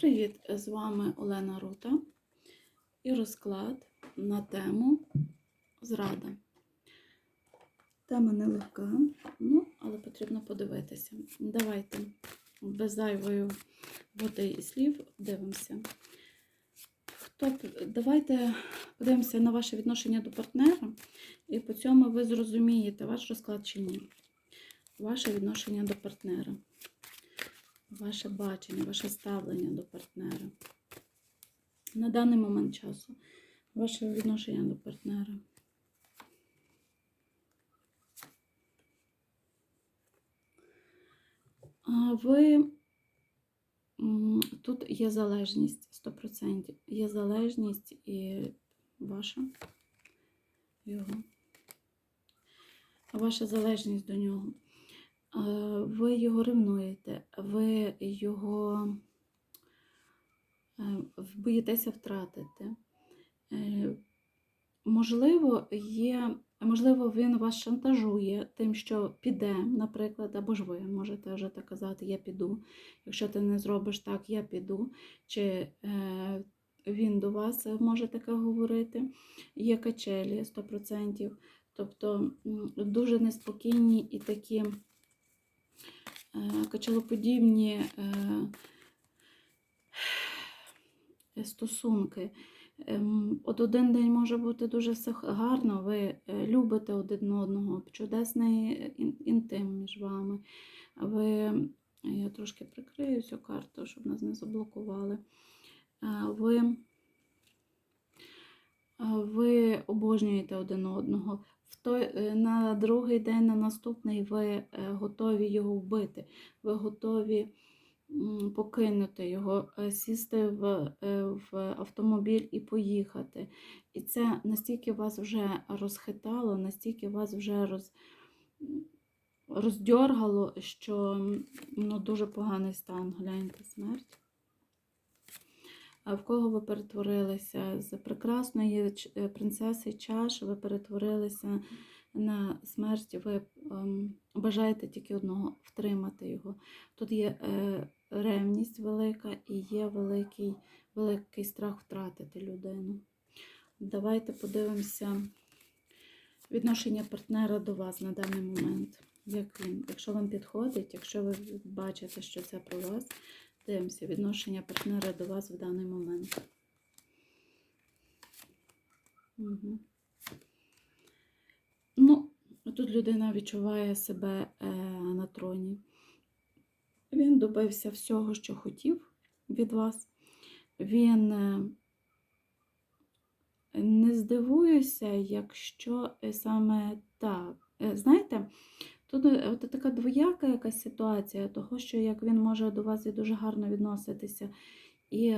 Привіт! З вами Олена Рута і розклад на тему зрада. Тема нелегка, ну, але потрібно подивитися. Давайте без зайвої води і слів дивимося. Хто, давайте подивимося на ваше відношення до партнера, і по цьому ви зрозумієте, ваш розклад чи ні. Ваше відношення до партнера ваше бачення, ваше ставлення до партнера. На даний момент часу. Ваше відношення до партнера. А ви тут є залежність 100%. Є залежність і ваша його. Ваша залежність до нього. Е, ви його ревнуєте, ви його е, боїтеся втратити. Е, Можливо, є, можливо, він вас шантажує тим, що піде, наприклад, або ж ви можете вже так казати, я піду. Якщо ти не зробиш так, я піду. Чи е, він до вас може таке говорити. Є качелі 100%. Тобто дуже неспокійні і такі е, качелоподібні е, стосунки. Ем, От один день може бути дуже все гарно, ви е, любите один одного, чудесний інтим між вами. Ви, я трошки прикрию цю карту, щоб нас не заблокували. Е, Ви, е, ви обожнюєте один одного. В той, е, на другий день, на наступний, ви е, готові його вбити. Ви готові покинути його, е, сісти в, в автомобіль і поїхати. І це настільки вас вже розхитало, настільки вас вже роз, роздьоргало, що ну, дуже поганий стан. Гляньте, смерть. В кого ви перетворилися? З прекрасної е, принцеси чаш ви перетворилися на смерть, ви ем, бажаєте тільки одного втримати його. Тут є е, ревність велика і є великий, великий страх втратити людину. Давайте подивимося відношення партнера до вас на даний момент. Як він? Якщо вам підходить, якщо ви бачите, що це про вас, дивимося відношення партнера до вас в даний момент. Угу. Ну, тут людина відчуває себе е, на троні. Він добився всього, що хотів від вас. Він е, не здивуюся, якщо е, саме так. Е, Знаєте, тут е, от така двояка якась ситуація, того, що як він може до вас і дуже гарно відноситися і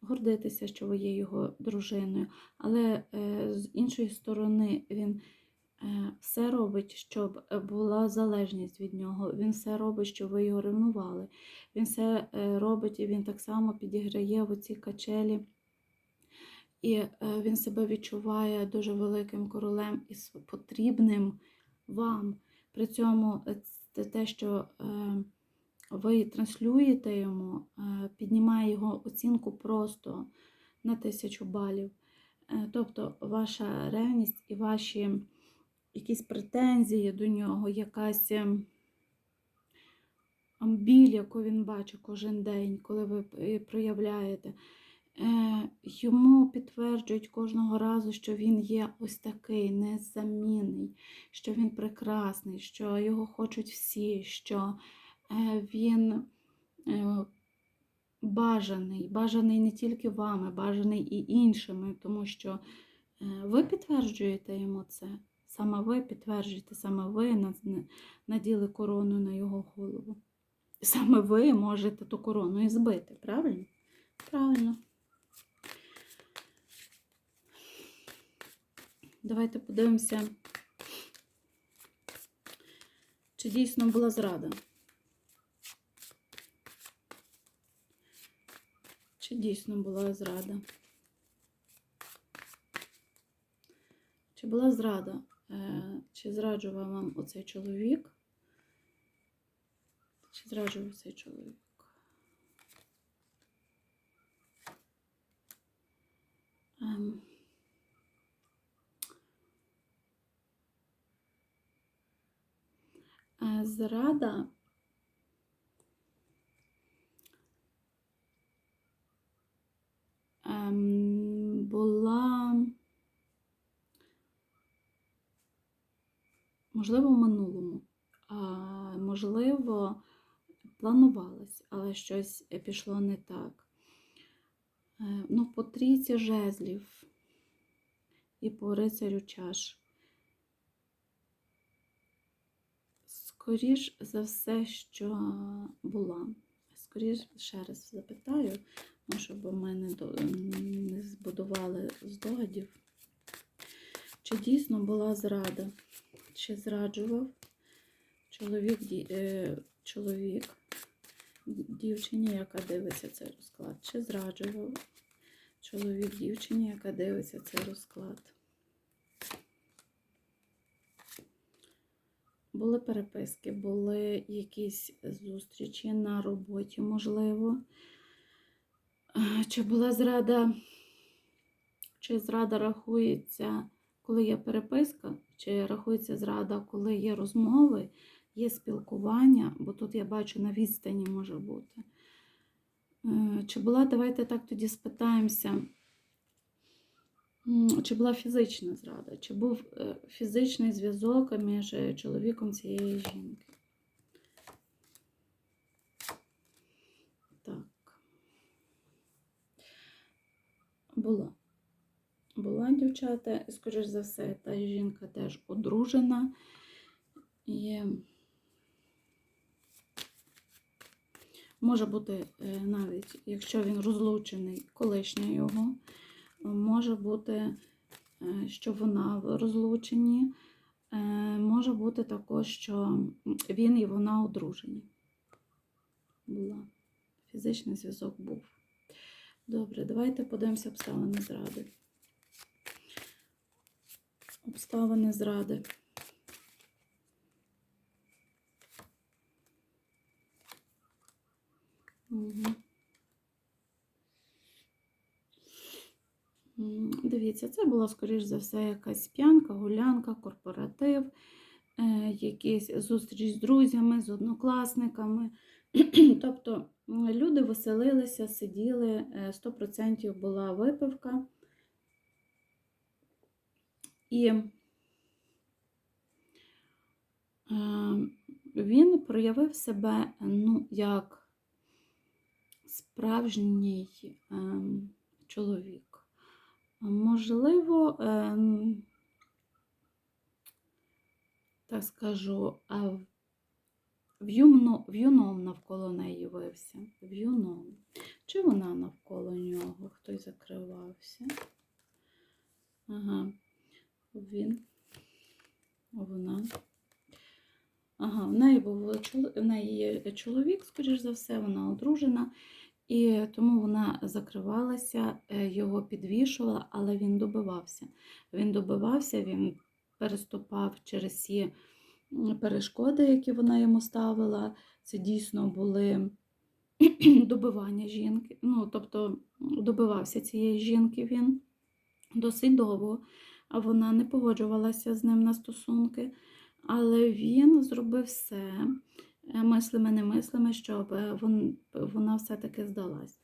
гордитися, що ви є його дружиною, але е, з іншої сторони він е, все робить, щоб була залежність від нього. Він все робить, щоб ви його ревнували. Він все робить і він так само підіграє в оці качелі. І він себе відчуває дуже великим королем і потрібним вам. При цьому е, те, що е, ви транслюєте йому, е, піднімає його оцінку просто на тисячу балів. Тобто ваша ревність і ваші якісь претензії до нього, якась ем, ам, біль, яку він бачить кожен день, коли ви проявляєте. Е, Йому підтверджують кожного разу, що він є ось такий незамінний, що він прекрасний, що його хочуть всі, що е, він е, бажаний, бажаний не тільки вами, бажаний і іншими, тому що ви підтверджуєте йому це. Саме ви підтверджуєте, саме ви наділи корону на його голову. Саме ви можете ту корону і збити, правильно? Правильно. Давайте подивимося, чи дійсно була зрада. Чи дійсно була зрада? Чи була зрада? Е, чи зраджував вам оцей чоловік? Чи зраджував цей чоловік? Um. Зрада ем, була, можливо, в минулому, можливо, планувалось, але щось пішло не так. Е, Ну, по трійці жезлів і по рицарю чаш. Скоріш за все, що була. Скоріш ще раз запитаю, щоб мене не збудували здогадів. Чи дійсно була зрада? Чи зраджував чоловік, е, чоловік дівчині, яка дивиться цей розклад? Чи зраджував чоловік дівчині, яка дивиться цей розклад? Були переписки, були якісь зустрічі на роботі, можливо. Чи була зрада, чи зрада рахується, коли є переписка, чи рахується зрада, коли є розмови, є спілкування, бо тут я бачу на відстані може бути. Е, Чи була, давайте так тоді спитаємося, чи була фізична зрада, чи був е, фізичний зв'язок між е, чоловіком цієї жінки? Так. Була. Була дівчата, і, скоріш за все, та жінка теж одружена. І може бути е, навіть, якщо він розлучений, колишня його, може бути, е, що вона в розлученні. Е, Може бути також, що він і вона одружені. Була. Фізичний зв'язок був. Добре, давайте подивимося обставини зради. Обставини зради. Угу. М, Дивіться, це була, скоріш за все, якась п'янка, гулянка, корпоратив, е, якісь зустріч з друзями, з однокласниками. Тобто люди веселилися, сиділи, е, 100% була випивка. І е, він проявив себе ну, як справжній ем, чоловік. Можливо, ем, так скажу, в- в'юном навколо неї вився. В'юном. Чи вона навколо нього? Хтось закривався? Ага. Він. Вона. Ага, в неї був в неї чоловік, скоріш за все, вона одружена. І тому вона закривалася, е, його підвішувала, але він добивався. Він добивався, він переступав через м, перешкоди, які вона йому ставила. Це дійсно були добивання жінки. Ну, тобто добивався цієї жінки він досить довго, а вона не погоджувалася з ним на стосунки. Але він зробив все, мислими, не мислими, щоб е, вон- вона все-таки здалась.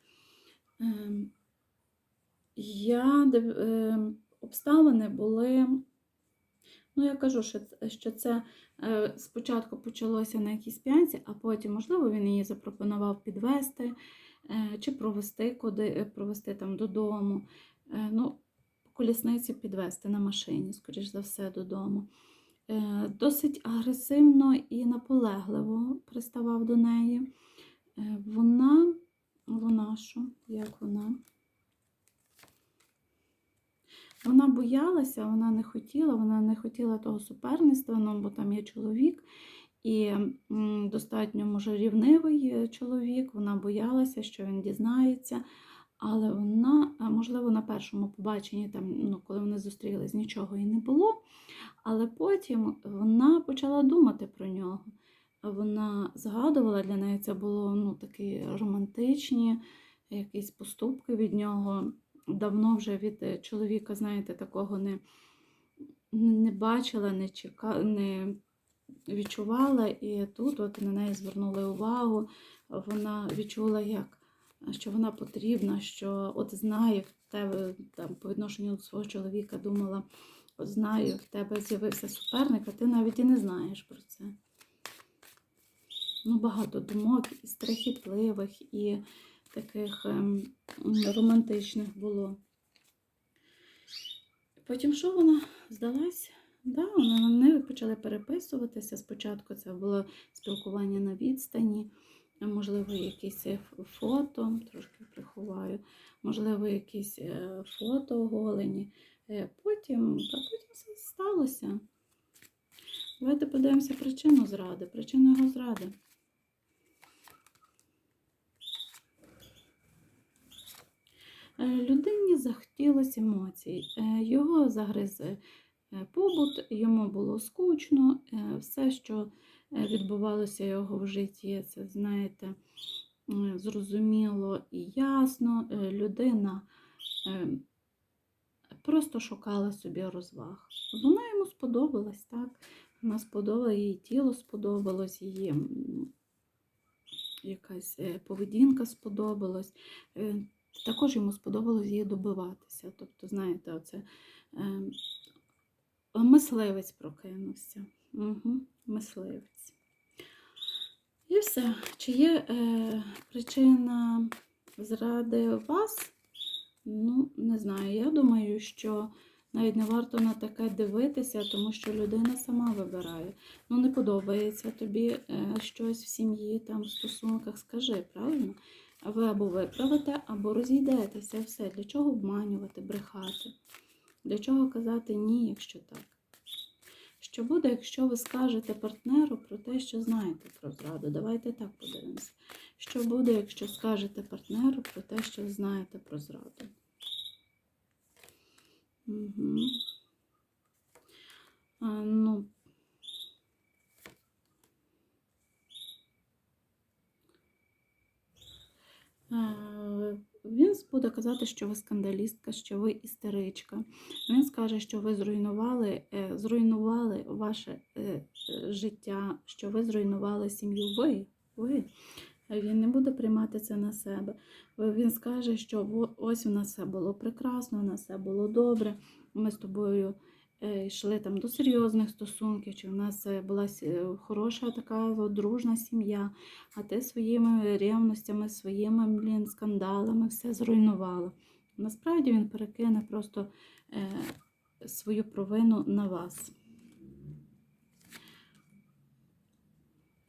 Ем, Я ем, обставини були. Ну, я кажу, що, це е, спочатку почалося на якійсь п'янці, а потім, можливо, він її запропонував підвести е, чи провести куди, е, провести там додому. Е, Ну, колісниці підвести на машині, скоріш за все, додому. Е, Досить агресивно і наполегливо приставав до неї. Е, Вона, вона що? Як вона? Вона боялася, вона не хотіла, вона не хотіла того суперництва, ну, бо там є чоловік, і достатньо може рівнивий е, чоловік. Вона боялася, що він дізнається. Але вона, можливо, на першому побаченні, там, ну, коли вони зустрілись, нічого і не було. Але потім вона почала думати про нього. Вона згадувала для неї це було ну, такі романтичні якісь поступки від нього. Давно вже від чоловіка, знаєте, такого не, не бачила, не чекала, не, відчувала, і тут от на неї звернули увагу. Вона відчула, як що вона потрібна, що от знає в тебе там по відношенню до свого чоловіка думала, от знаю, в тебе з'явився суперник, а ти навіть і не знаєш про це. Ну, багато думок і страхітливих, і таких ем, романтичних було. Потім що вона здалась? Да, вони почали переписуватися. Спочатку це було спілкування на відстані, можливо, якісь е, фото, трошки приховаю, можливо, якісь е, фото оголені. Е, Потім, потім все сталося. Давайте подивимося причину зради, причину його зради. Людині захотілося емоцій. Його загриз побут, йому було скучно. Все, що відбувалося його в житті, це, знаєте, е, зрозуміло і ясно. Е, Людина е, просто шукала собі розваг. Вона йому сподобалась, так? Вона сподобала, її тіло сподобалось, її якась е, поведінка сподобалась. Е, Також йому сподобалось її добиватися. Тобто, знаєте, оце е, мисливець прокинувся. Угу, мисливець. І все. Чи є е, причина зради вас? Ну, не знаю. Я думаю, що навіть не варто на таке дивитися, тому що людина сама вибирає. Ну, не подобається тобі е, щось в сім'ї, там, в стосунках, скажи, правильно? Ви або виправите, або розійдетеся. Все. Для чого обманювати, брехати? Для чого казати ні, якщо так? Що буде, якщо ви скажете партнеру про те, що знаєте про зраду? Давайте так подивимося. Що буде, якщо скажете партнеру про те, що знаєте про зраду? Угу. А, ну, Е, Він буде казати, що ви скандалістка, що ви істеричка. Він скаже, що ви зруйнували, е, зруйнували ваше е, е, життя, що ви зруйнували сім'ю. Ви, ви. Він не буде приймати це на себе. Він скаже, що ось у нас все було прекрасно, у нас все було добре. Ми з тобою йшли там до серйозних стосунків, чи в нас е, була е, хороша така дружна сім'я, а ти своїми ревностями, своїми блін, скандалами все зруйнувала. Насправді він перекине просто е, свою провину на вас.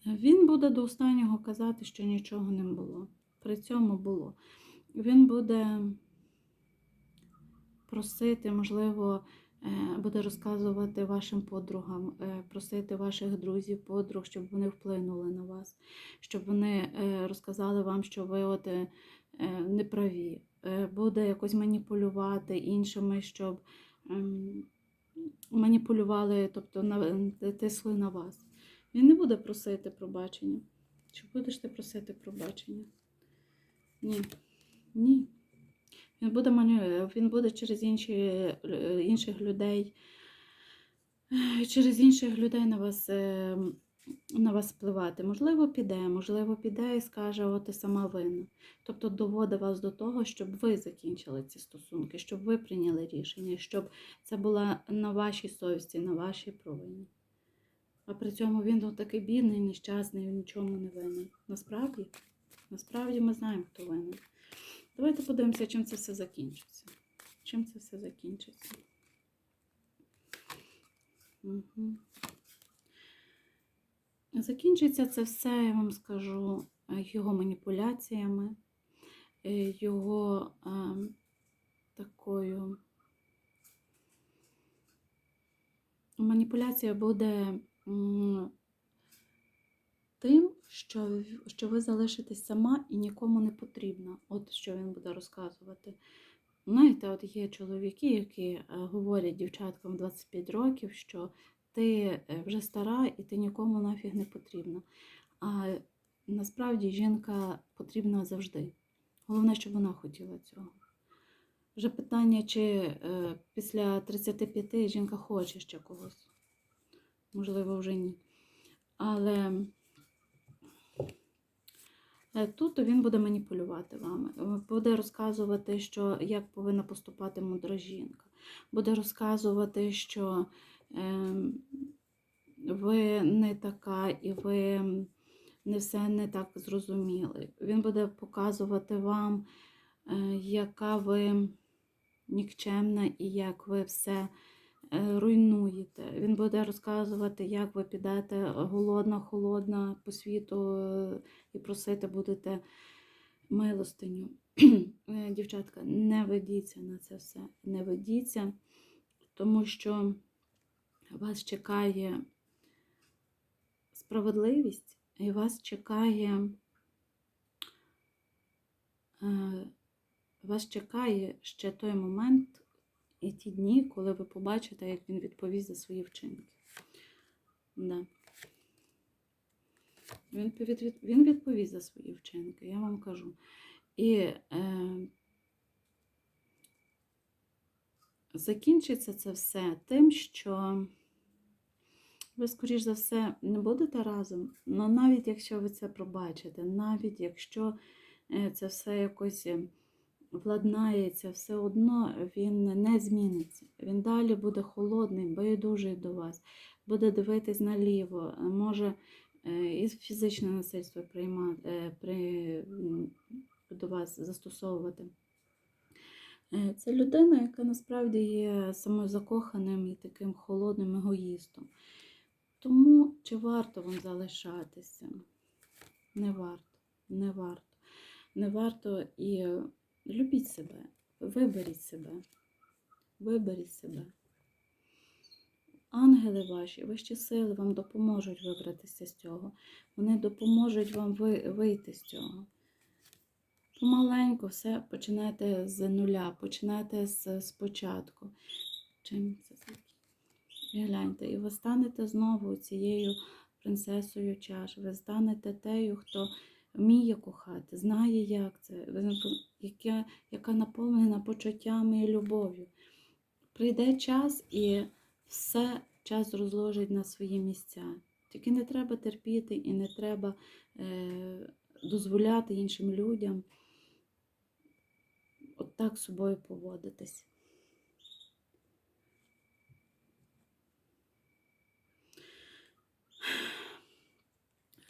Він буде до останнього казати, що нічого не було. При цьому було. Він буде просити, можливо, е, буде розказувати вашим подругам, е, просити ваших друзів, подруг, щоб вони вплинули на вас, щоб вони е, розказали вам, що ви от е, е, неправі. Е, Буде якось маніпулювати іншими, щоб ем, маніпулювали, тобто тисли на вас. Він не буде просити пробачення. Чи будеш ти просити пробачення? Ні. Ні. Він буде, маню- він буде через інші, інших людей, через інших людей на вас, е, на вас впливати. Можливо, піде, можливо, піде і скаже, от ти сама винна. Тобто доводить вас до того, щоб ви закінчили ці стосунки, щоб ви прийняли рішення, щоб це було на вашій совісті, на вашій провині. А при цьому він от такий бідний, нещасний, він нічому не винен. Насправді, насправді ми знаємо, хто винен. Давайте подивимося, чим це все закінчиться. Чим це все закінчиться. Угу. Закінчиться це все, я вам скажу, е, його маніпуляціями, е, його е, такою. Маніпуляція буде тим, що, що ви залишитесь сама і нікому не потрібна. От що він буде розказувати. Знаєте, от є чоловіки, які е, говорять дівчаткам 25 років, що ти е, вже стара і ти нікому нафіг не потрібна. А насправді жінка потрібна завжди. Головне, щоб вона хотіла цього. Вже питання, чи е, після 35 жінка хоче ще когось. Можливо, вже ні. Але тут він буде маніпулювати вами, е, буде розказувати, що як повинна поступати мудра жінка, буде розказувати, що ем, ви не така і ви не все не так зрозуміли. Він буде показувати вам, е, яка ви нікчемна і як ви все е, руйнуєте. Він буде розказувати, як ви підете голодна, холодна по світу е, і просити будете милостиню. Е, Дівчатка, не ведіться на це все. Не ведіться, тому що вас чекає справедливість, і вас чекає. е, Вас чекає ще той момент і ті дні, коли ви побачите, як він відповість за свої вчинки. Да. Він, він відповість за свої вчинки, я вам кажу. І е, закінчиться це все тим, що ви, скоріш за все, не будете разом. Ну, навіть якщо ви це пробачите, навіть якщо е, це все якось е, владнається, все одно він не зміниться. Він далі буде холодний, байдужий до вас, буде дивитись наліво, е, може е, і фізичне насильство приймати, е, при, до вас застосовувати. Це людина, яка насправді є самозакоханим і таким холодним егоїстом. Тому чи варто вам залишатися? Не варто, не варто. Не варто і любіть себе, виберіть себе, виберіть себе. Ангели ваші, вищі сили вам допоможуть вибратися з цього. Вони допоможуть вам вийти з цього. Помаленьку все починайте з нуля, починайте з спочатку. Чим це? І гляньте, і ви станете знову цією принцесою чаш. Ви станете тею, хто вміє кохати, знає, як це, яка, яка наповнена почуттями і любов'ю. Прийде час і все час розложить на свої місця. Тільки не треба терпіти і не треба е, дозволяти іншим людям от так з собою поводитись.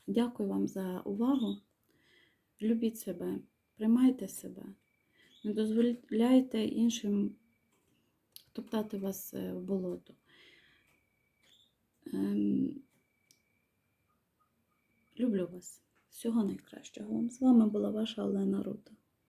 Дякую вам за увагу. Любіть себе, приймайте себе, не дозволяйте іншим топтати вас е, в болото. Ем, Люблю вас. Всього найкращого. З вами була ваша Олена Рута.